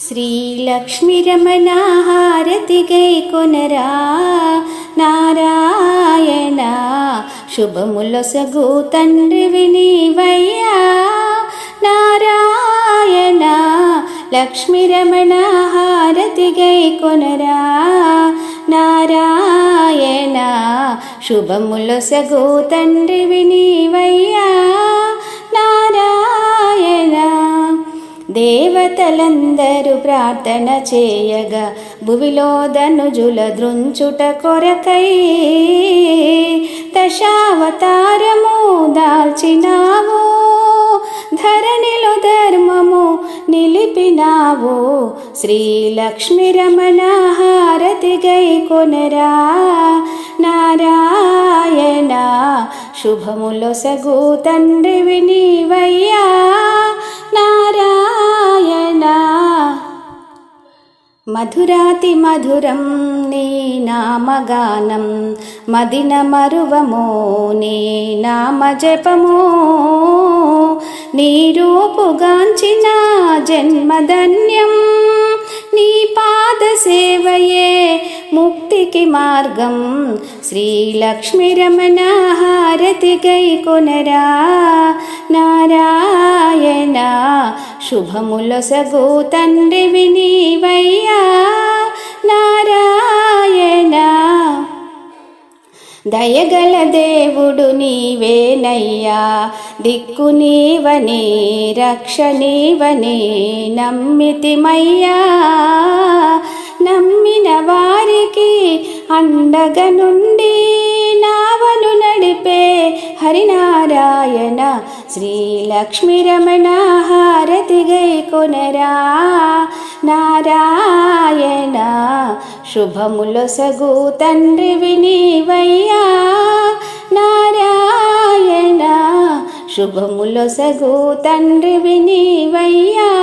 శ్రీలక్ష్మీరమణ కొనరా. నారాయణ శుభములొసగు తండ్రి వినివయ్యా నారాయణ లక్ష్మీరమణ కొనరా. నారాయణ శుభములొసగు తండ్రి వినివయ్యా దేవతలందరూ ప్రార్థన చేయగా భువిలో ధనుజుల దృంచుట కొరకై దశావతారము దాల్చినావు ధరణిలో ధర్మము నిలిపినావు శ్రీలక్ష్మి రమణ హారతి గై కొనరా. నారాయణ శుభములొసగు తండ్రి వినివయ్యా నారాయణ మధురాతి మధురం నీ నామగానం మదిన మరువమో నీ నామ జపమో నీ రూపుగాంచిన జన్మధన్యం నీ పాద సేవయే ముక్తికి మార్గం. శ్రీలక్ష్మి రమణ హారతి గై కొనరా నారాయణ శుభములొసగు తండ్రి వినివయ్యా. నారాయణ దయగల దేవుడు నీవేనయ్యా. దిక్కు నీవని రక్ష నీవని నమ్మితిమయ్యా. నమ్మిన వారికి అండగ నుండి హరినారాయణ శ్రీలక్ష్మీరమణ హారతి గై కొనరా. నారాయణ శుభములొసగు తండ్రి వినివయ్యా. నారాయణ శుభములొసగు తండ్రి వినివయ్యా.